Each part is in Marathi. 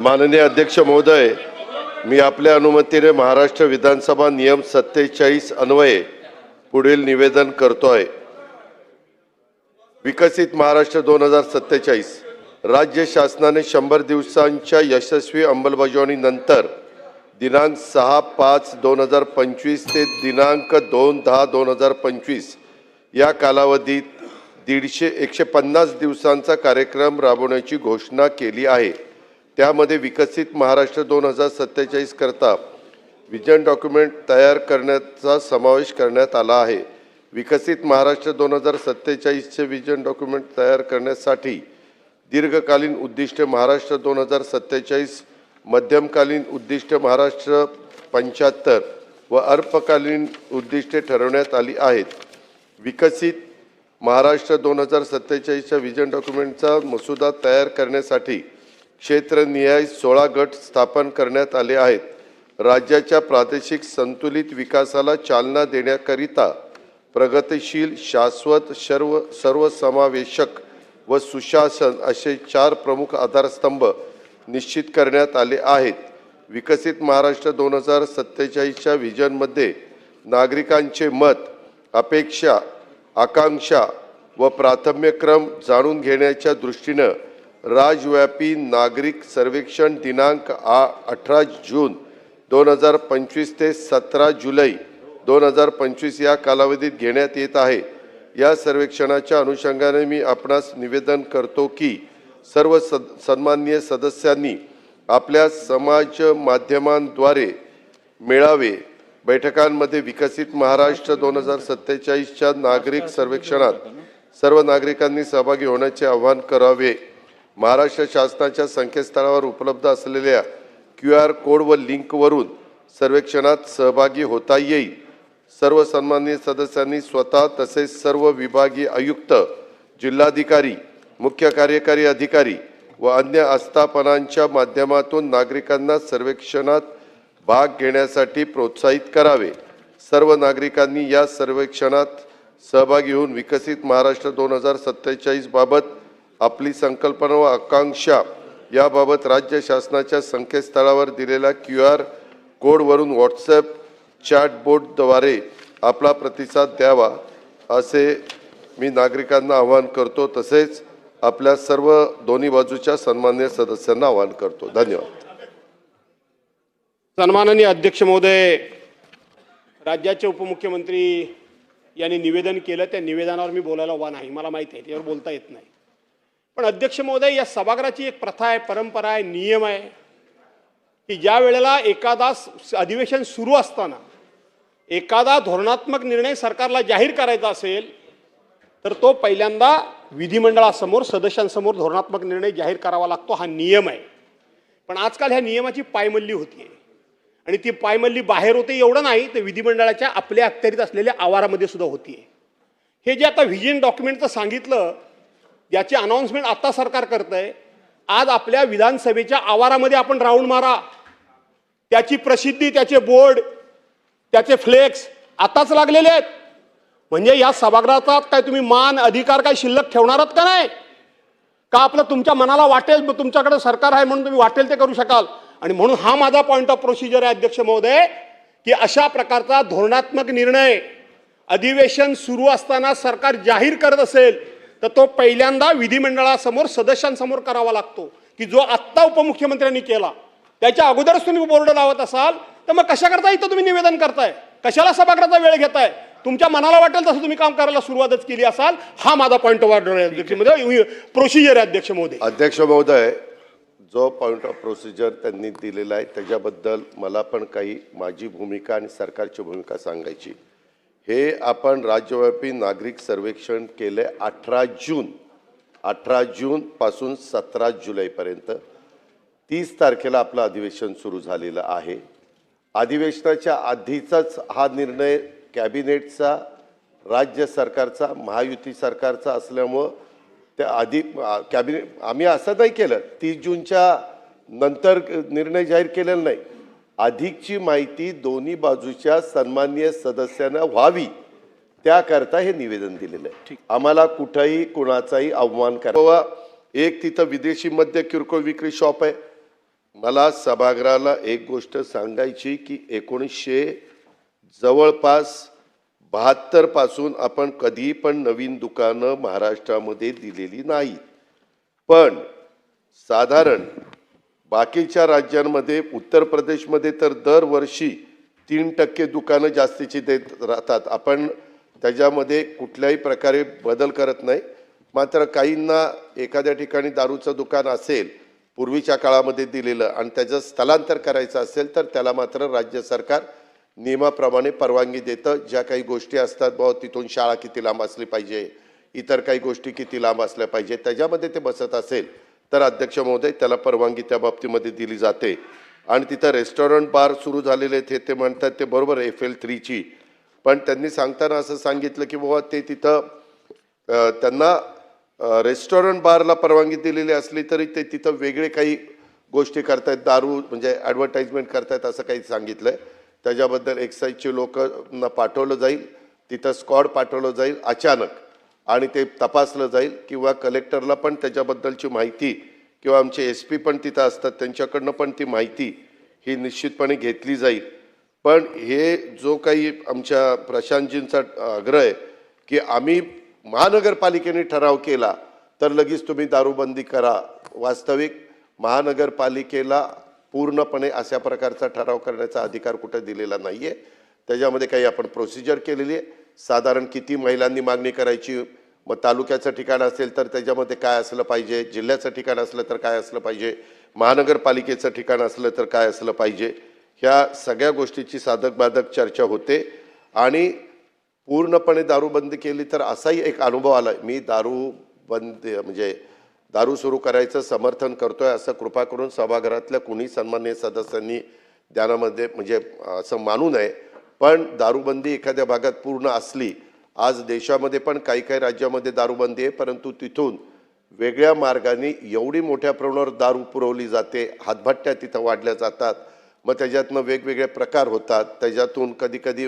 माननीय अध्यक्ष महोदय मी आपल्या अनुमतीने महाराष्ट्र विधानसभा नियम सत्तेचाळीस अन्वये पुढील निवेदन करतोय. विकसित महाराष्ट्र दोन हजार सत्तेचाळीस राज्य शासनाने शंभर दिवसांच्या यशस्वी अंमलबजावणीनंतर दिनांक सहा पाच दोन हजार पंचवीस ते दिनांक दोन दहा दोन हजार पंचवीस या कालावधीत दीडशे एकशे पन्नास दिवसांचा कार्यक्रम राबवण्याची घोषणा केली आहे. त्यामध्ये विकसित महाराष्ट्र दोन हजार सत्तेचाळीस करता विजन डॉक्युमेंट तयार करण्याचा समावेश करण्यात आला आहे. विकसित महाराष्ट्र दोन हजार सत्तेचाळीसचे विजन डॉक्युमेंट तयार करण्यासाठी दीर्घकालीन उद्दिष्ट महाराष्ट्र दोन हजार सत्तेचाळीस मध्यमकालीन उद्दिष्ट महाराष्ट्र पंच्याहत्तर व अल्पकालीन उद्दिष्टे ठरवण्यात आली आहेत. विकसित महाराष्ट्र दोन हजार सत्तेचाळीसच्या विजन डॉक्युमेंटचा मसुदा तयार करण्यासाठी क्षेत्रनिहाय सोळा गट स्थापन करण्यात आले आहेत. राज्याच्या प्रादेशिक संतुलित विकासाला चालना देण्याकरिता प्रगतिशील शाश्वत सर्व सर्वसमावेशक व सुशासन असे चार प्रमुख आधारस्तंभ निश्चित करण्यात आले आहेत. विकसित महाराष्ट्र दोन हजार सत्तेचाळीसच्या व्हिजनमध्ये नागरिकांचे मत अपेक्षा आकांक्षा व प्राथम्यक्रम जाणून घेण्याच्या दृष्टीनं राज्यव्यापी नागरिक सर्वेक्षण दिनांक आ अठरा जून दोन हजार पंचवीस ते सतरा जुलै दोन हजार पंचवीस या कालावधीत घेण्यात येत आहे. या सर्वेक्षणाच्या अनुषंगाने मी आपणास निवेदन करतो की सर्व सद सन्माननीय सदस्यांनी आपल्या समाज माध्यमांद्वारे मेळावे बैठकांमध्ये विकसित महाराष्ट्र दोन हजार सत्तेचाळीसच्या नागरिक सर्वेक्षणात सर्व नागरिकांनी सहभागी होण्याचे आवाहन करावे. महाराष्ट्र शासनाच्या संकेतस्थळावर उपलब्ध असलेल्या क्यू आर कोड व लिंकवरून सर्वेक्षणात सहभागी होता येईल. सर्व सन्माननीय सदस्यांनी स्वतः तसेच सर्व विभागीय आयुक्त जिल्हाधिकारी मुख्य कार्यकारी अधिकारी व अन्य आस्थापनांच्या माध्यमातून नागरिकांना सर्वेक्षणात भाग घेण्यासाठी प्रोत्साहित करावे. सर्व नागरिकांनी या सर्वेक्षणात सहभागी होऊन विकसित महाराष्ट्र दोन हजार सत्तेचाळीसबाबत आपली संकल्पना व आकांक्षा याबाबत राज्य शासनाच्या संकेतस्थळावर दिलेल्या क्यू आर कोडवरून व्हॉट्सॲप चॅटबोटद्वारे आपला प्रतिसाद द्यावा असे मी नागरिकांना आवाहन करतो. तसेच आपल्या सर्व दोन्ही बाजूच्या सन्मान्य सदस्यांना आवाहन करतो. धन्यवाद. सन्माननीय अध्यक्ष महोदय राज्याचे उपमुख्यमंत्री यांनी निवेदन केलं. त्या निवेदनावर मी बोलायला वा नाही. मला माहिती आहे त्यावर बोलता येत नाही. पण अध्यक्ष महोदय या सभागृहाची एक प्रथा आहे परंपरा आहे नियम आहे की ज्या वेळेला एखादा अधिवेशन सुरू असताना एखादा धोरणात्मक निर्णय सरकारला जाहीर करायचा असेल तर तो पहिल्यांदा विधिमंडळासमोर सदस्यांसमोर धोरणात्मक निर्णय जाहीर करावा लागतो हा नियम आहे. पण आजकाल ह्या नियमाची पायमल्ली होतीये. आणि ती पायमल्ली बाहेर होते एवढं नाही तर विधिमंडळाच्या आपल्या अखत्यारीत असलेल्या आवारामध्ये सुद्धा होतीये. हे जे आता व्हिजन डॉक्युमेंटचं सांगितलं याची अनाऊन्समेंट आत्ता सरकार करत आहे आज आपल्या विधानसभेच्या आवारामध्ये आपण राऊंड मारा. त्याची प्रसिद्धी त्याचे बोर्ड त्याचे फ्लेक्स आताच लागलेले आहेत. म्हणजे या सभागृहाचा काय तुम्ही मान अधिकार काय शिल्लक ठेवणार का नाही? का आपलं तुमच्या मनाला वाटेल मग तुमच्याकडे सरकार आहे म्हणून तुम्ही वाटेल ते करू शकाल? आणि म्हणून हा माझा पॉईंट ऑफ प्रोसिजर आहे अध्यक्ष महोदय की अशा प्रकारचा धोरणात्मक निर्णय अधिवेशन सुरू असताना सरकार जाहीर करत असेल तर तो पहिल्यांदा विधिमंडळासमोर सदस्यांसमोर करावा लागतो की जो आत्ता उपमुख्यमंत्र्यांनी केला. त्याच्या अगोदरच तुम्ही बोर्ड लावत असाल तर मग कशाकरता इथं तुम्ही निवेदन करताय? कशाला सभागृहाचा वेळ घेताय? तुमच्या मनाला वाटेल तसं तुम्ही काम करायला सुरुवातच केली असाल. हा माझा पॉईंट ऑफ ऑर्डर अध्यक्ष महोदय प्रोसिजर आहे अध्यक्ष महोदय. अध्यक्ष महोदय जो पॉईंट ऑफ प्रोसिजर त्यांनी दिलेला आहे त्याच्याबद्दल मला पण काही माझी भूमिका आणि सरकारची भूमिका सांगायची. हे आपण राज्यव्यापी नागरिक सर्वेक्षण केले अठरा जून अठरा जूनपासून सतरा जुलैपर्यंत तीस तारखेला आपलं अधिवेशन सुरू झालेलं आहे. अधिवेशनाच्या आधीचाच हा निर्णय कॅबिनेटचा राज्य सरकारचा महायुती सरकारचा असल्यामुळं त्या आधी कॅबिनेट आम्ही असं नाही केलं. तीस जूनच्या नंतर निर्णय जाहीर केलेला नाही. अधिकची माहिती दोन्ही बाजूच्या सन्माननीय सदस्यांना व्हावी त्याकरता हे निवेदन दिलेलं आहे. आम्हाला कुठंही कुणाचाही अवमान करा बाबा एक तिथं विदेशी मद्य किरकोळ विक्री शॉप आहे. मला सभागृहाला एक गोष्ट सांगायची की एकोणीसशे जवळपास बहात्तरपासून आपण कधी पण नवीन दुकानं महाराष्ट्रामध्ये दिलेली नाहीत पण साधारण बाकीच्या राज्यांमध्ये उत्तर प्रदेशमध्ये तर दरवर्षी तीन टक्के दुकानं जास्तीची देत राहतात. आपण त्याच्यामध्ये कुठल्याही प्रकारे बदल करत नाही. मात्र काहींना एखाद्या ठिकाणी दारूचं दुकान असेल पूर्वीच्या काळामध्ये दिलेलं आणि त्याचं स्थलांतर करायचं असेल तर त्याला मात्र राज्य सरकार नियमाप्रमाणे परवानगी देतं. ज्या काही गोष्टी असतात बाबा तिथून शाळा किती लांब असली पाहिजे इतर काही गोष्टी किती लांब असल्या पाहिजे त्याच्यामध्ये ते बसत असेल. तर अध्यक्ष महोदय त्याला परवानगी त्या बाबतीमध्ये दिली जाते. आणि तिथं रेस्टॉरंट बार सुरू झालेले आहेत हे ते म्हणतात ते बरोबर एफ एल थ्रीची पण त्यांनी सांगताना असं सांगितलं की बाबा ते तिथं त्यांना रेस्टॉरंट बारला परवानगी दिलेली असली तरी ते तिथं वेगळे काही गोष्टी करतायत दारू म्हणजे ॲडव्हर्टाईजमेंट करतायत असं काही सांगितलं आहे त्याच्याबद्दल एक्साईजचे लोकांना पाठवलं जाईल तिथं स्कॉड पाठवलं जाईल अचानक. आणि ते तपासलं जाईल किंवा कलेक्टरला पण त्याच्याबद्दलची माहिती किंवा आमचे एस पी पण तिथं असतात त्यांच्याकडनं पण ती माहिती ही निश्चितपणे घेतली जाईल. पण हे जो काही आमच्या प्रशांतजींचा आग्रह आहे की आम्ही महानगरपालिकेने ठराव केला तर लगेच तुम्ही दारूबंदी करा. वास्तविक महानगरपालिकेला पूर्णपणे अशा प्रकारचा ठराव करण्याचा अधिकार कुठं दिलेला नाही आहे त्याच्यामध्ये काही आपण प्रोसिजर केलेली आहे. साधारण किती महिलांनी मागणी करायची मग तालुक्याचं ठिकाण असेल तर त्याच्यामध्ये काय असलं पाहिजे? जिल्ह्याचं ठिकाण असलं तर काय असलं पाहिजे? महानगरपालिकेचं ठिकाण असलं तर काय असलं पाहिजे? ह्या सगळ्या गोष्टीची साधक बाधक चर्चा होते. आणि पूर्णपणे दारूबंदी केली तर असाही एक अनुभव आला मी दारू बंद म्हणजे दारू सुरू करायचं समर्थन करतो आहे असं कृपा करून सभागृहातल्या कुणी सन्मान्य सदस्यांनी ध्यानामध्ये म्हणजे असं मानू नये. पण दारूबंदी एखाद्या भागात पूर्ण असली आज देशामध्ये पण काही काही राज्यामध्ये दारूबंदी आहे परंतु तिथून वेगळ्या मार्गाने एवढी मोठ्या प्रमाणावर दारू पुरवली जाते हातभट्ट्या तिथं वाढल्या जातात. मग त्याच्यातनं वेगवेगळे प्रकार होतात. त्याच्यातून कधीकधी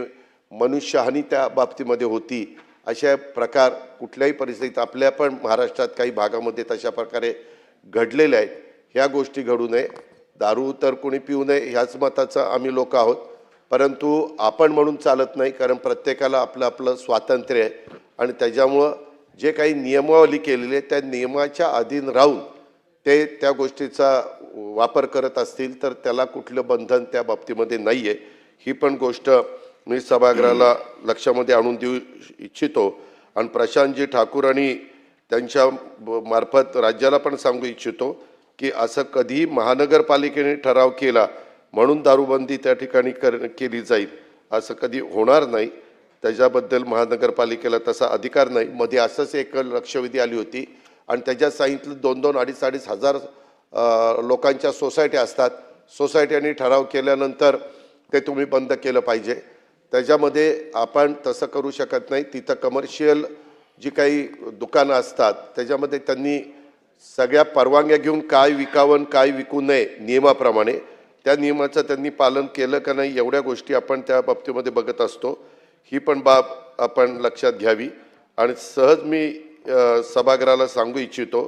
मनुष्यहानी त्या बाबतीमध्ये होती. अशा प्रकार कुठल्याही परिस्थितीत आपल्या पण महाराष्ट्रात काही भागामध्ये तशा प्रकारे घडलेल्या आहेत. ह्या गोष्टी घडू नये. दारू तर कोणी पिऊ नये ह्याच मताचं आम्ही लोक आहोत. परंतु आपण म्हणून चालत नाही कारण प्रत्येकाला आपलं आपलं स्वातंत्र्य आहे. आणि त्याच्यामुळं जे काही नियमावली केलेली आहे त्या नियमाच्या अधीन राहून ते त्या गोष्टीचा वापर करत असतील तर त्याला कुठलं बंधन त्या बाबतीमध्ये नाही आहे ही पण गोष्ट मी सभागृहाला लक्षामध्ये आणून देऊ इच्छितो. आणि प्रशांतजी ठाकूर आणि त्यांच्या ब- मार्फत राज्याला पण सांगू इच्छितो की असं कधी महानगरपालिकेने ठराव केला म्हणून दारूबंदी त्या ठिकाणी कर केली जाईल असं कधी होणार नाही. त्याच्याबद्दल महानगरपालिकेला तसा अधिकार नाही. मध्ये असंच एक लक्षवेधी आली होती. आणि त्याच्यात सांगितलं दोन दोन अडीच अडीच हजार लोकांच्या सोसायट्या असतात. सोसायट्यांनी ठराव केल्यानंतर ते तुम्ही बंद केलं पाहिजे. त्याच्यामध्ये आपण तसं करू शकत नाही. तिथं कमर्शियल जी काही दुकानं असतात त्याच्यामध्ये त्यांनी सगळ्या परवानग्या घेऊन काय विकावं काय विकू नये नियमाप्रमाणे त्या नियमाचं त्यांनी पालन केलं का नाही एवढ्या गोष्टी आपण त्या बाबतीमध्ये बघत असतो. ही पण बाब आपण लक्षात घ्यावी. आणि सहज मी सभागृहाला सांगू इच्छितो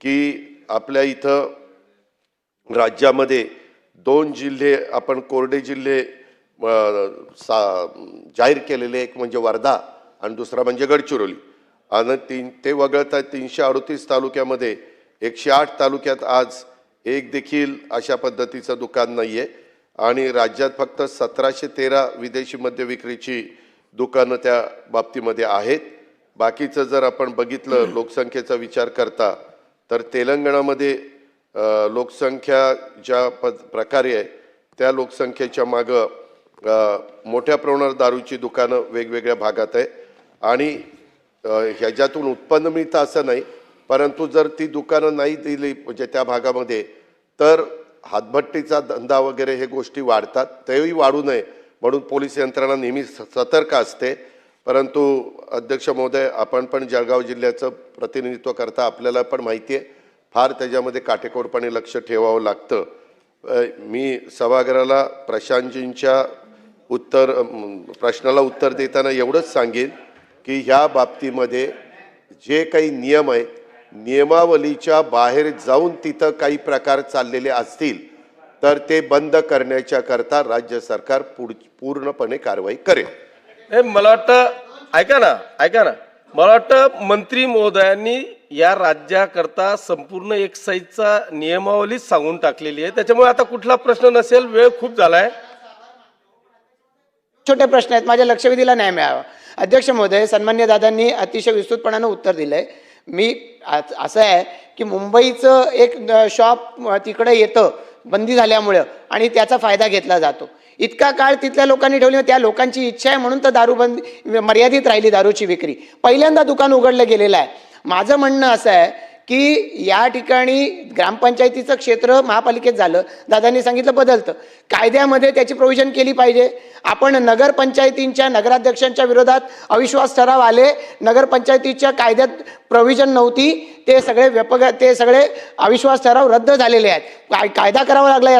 की आपल्या इथं राज्यामध्ये दोन जिल्हे आपण कोरडे जिल्हे सा जाहीर केलेले एक म्हणजे वर्धा आणि दुसरा म्हणजे गडचिरोली. आणि तीन ते वगळता तीनशे अडतीस तालुक्यामध्ये एकशे आठ तालुक्यात आज एक देखील अशा पद्धतीचं दुकान नाही आहे आणि राज्यात फक्त सतराशे तेरा विदेशी मद्य विक्रीची दुकानं त्या बाबतीमध्ये आहेत. बाकीचं जर आपण बघितलं लोकसंख्येचा विचार करता तर तेलंगणामध्ये लोकसंख्या ज्या पद प्रकारे आहे त्या लोकसंख्येच्या मागं मोठ्या प्रमाणावर दारूची दुकानं वेगवेगळ्या भागात आहे. आणि ह्याच्यातून उत्पन्न मिळतं असं नाही परंतु जर ती दुकानं नाही दिली म्हणजे त्या भागामध्ये तर हातभट्टीचा धंदा वगैरे हे गोष्टी वाढतात. तेही वाढू नये म्हणून पोलीस यंत्रणा नेहमी स- सतर्क असते. परंतु अध्यक्ष महोदय आपण पण जळगाव जिल्ह्याचं प्रतिनिधित्व करता आपल्याला पण माहिती आहे फार त्याच्यामध्ये काटेकोरपणे लक्ष ठेवावं लागतं. मी सभागृहाला प्रशांतजींच्या उत्तर प्रश्नाला उत्तर देताना एवढंच सांगेन की ह्या बाबतीमध्ये जे काही नियम आहेत नियमावलीच्या बाहेर जाऊन तिथं काही प्रकार चाललेले असतील तर ते बंद करण्याच्या करता राज्य सरकार पुढ पूर्णपणे कारवाई करेल. नाही मला वाटतं ऐका ना ऐका ना. मला वाटतं मंत्री महोदयांनी या राज्याकरता संपूर्ण एक्साईजचा नियमावलीच सांगून टाकलेली आहे. त्याच्यामुळे आता कुठला प्रश्न नसेल वेळ खूप झालाय. छोटे प्रश्न आहेत. माझ्या लक्षवेधीला न्याय मिळावा. अध्यक्ष महोदय सन्मान्य दादांनी अतिशय विस्तृतपणानं उत्तर दिलं आहे मी आज- असं आहे की मुंबईचं एक शॉप तिकडे येतं बंदी झाल्यामुळं आणि त्याचा फायदा घेतला जातो. इतका काळ तिथल्या लोकांनी ठेवली त्या लोकांची इच्छा आहे म्हणून तर दारूबंदी मर्यादित राहिली दारूची विक्री. पहिल्यांदा दुकान उघडलं गेलेलं आहे. माझं म्हणणं असं आहे की या ठिकाणी ग्रामपंचायतीचं क्षेत्र महापालिकेत झालं. दादांनी सांगितलं बदलतं. कायद्यामध्ये त्याची प्रोव्हिजन केली पाहिजे. आपण नगरपंचायतींच्या नगराध्यक्षांच्या विरोधात अविश्वास ठराव आले. नगरपंचायतीच्या कायद्यात प्रोव्हिजन नव्हती. ते सगळे व्यपग ते सगळे अविश्वास ठराव रद्द झालेले आहेत. काय कायदा करावा लागला